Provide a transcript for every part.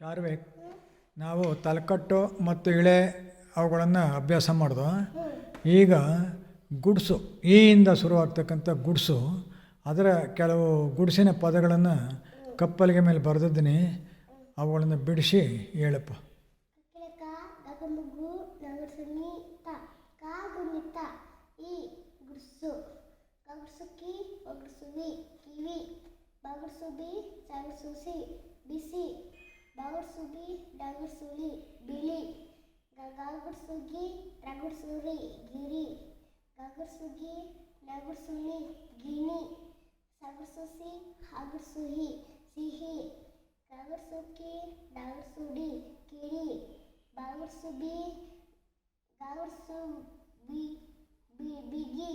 ಚಾರ್ವಿಕ್ ನಾವು ತಲೆಕಟ್ಟು ಮತ್ತು ಇಳೆ ಅವುಗಳನ್ನು ಅಭ್ಯಾಸ ಮಾಡಿದ್ವು ಈಗ ಗುಡ್ಸು, ಈಯಿಂದ ಶುರುವಾಗ್ತಕ್ಕಂಥ ಗುಡ್ಸು, ಅದರ ಕೆಲವು ಗುಡ್ಸಿನ ಪದಗಳನ್ನು ಕಪ್ಪಲಿಗೆ ಮೇಲೆ ಬರೆದಿದ್ದೀನಿ ಅವುಗಳನ್ನು ಬಿಡಿಸಿ ಹೇಳಪ್ಪ. ಬಿಸಿ ಬಗುಡ್ಸುಬಿ ಡಗುಡ್ಸುಲಿ ಬಿಳಿ ಗಗುಡ್ಸುಗಿ ರಗುಡ್ಸುರಿ ಗಿರಿ ಗಗುಡ್ಸುಗಿ ನಗುಡ್ಸುನಿ ಗಿಣಿ ಸಗುಡ್ಸುಸಿ ಹಗುಡ್ಸುಹಿ ಸಿಹಿ ಗಗುಡ್ಸುಕಿ ಡಗುಡ್ಸುಡಿ ಕಿಡಿ ಬಾಗುಡ್ಸುಬಿ ಗಾಗುಡ್ಸು ಬಿ ಬಿ ಬಿಗಿ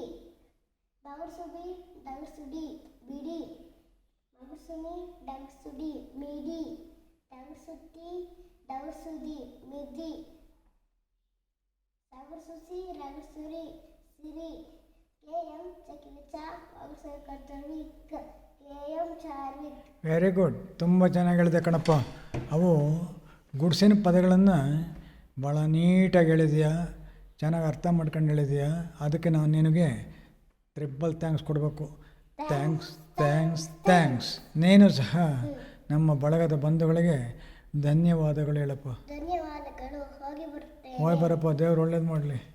ಬಾಗುಡ್ಸುಬಿ ಡಗುಡ್ಸುಡಿ ಬಿಡಿ ಮಗುಡ್ಸುನಿ ಡಗುಡ್ಸುಡಿ ಮಿಡಿ ಡಗುಡ್ಸುದಿ ಮಿದಿ ಸಿರಿ. ಕೆ ಎಂ ಚಕಿವಿಚ ಮಗುಡ್ಸು ಕರ್ತವಿಕ್ K M Charvik. Very good ತುಂಬ ಚೆನ್ನಾಗಿ ಹೇಳಿದೆ ಕಣಪ್ಪ. ಅವು ಗುಡ್ಸಿನ ಪದಗಳನ್ನು ಭಾಳ ನೀಟಾಗಿ ಹೇಳಿದೆಯಾ? ಚೆನ್ನಾಗಿ ಅರ್ಥ ಮಾಡ್ಕೊಂಡು ಹೇಳಿದೆಯಾ? ಅದಕ್ಕೆ ನಾನು ನಿನಗೆ ತ್ರಿಬಲ್ ಥ್ಯಾಂಕ್ಸ್ ಕೊಡಬೇಕು. ಥ್ಯಾಂಕ್ಸ್ ಥ್ಯಾಂಕ್ಸ್ ಥ್ಯಾಂಕ್ಸ್ ನೀನು ಸಹ ನಮ್ಮ ಬಳಗದ ಬಂಧುಗಳಿಗೆ ಧನ್ಯವಾದಗಳು ಹೇಳಪ್ಪ. ಧನ್ಯವಾದಗಳು. ಹೋಗಿ ಬರಪ್ಪ ದೇವ್ರು ಒಳ್ಳೇದು ಮಾಡಲಿ.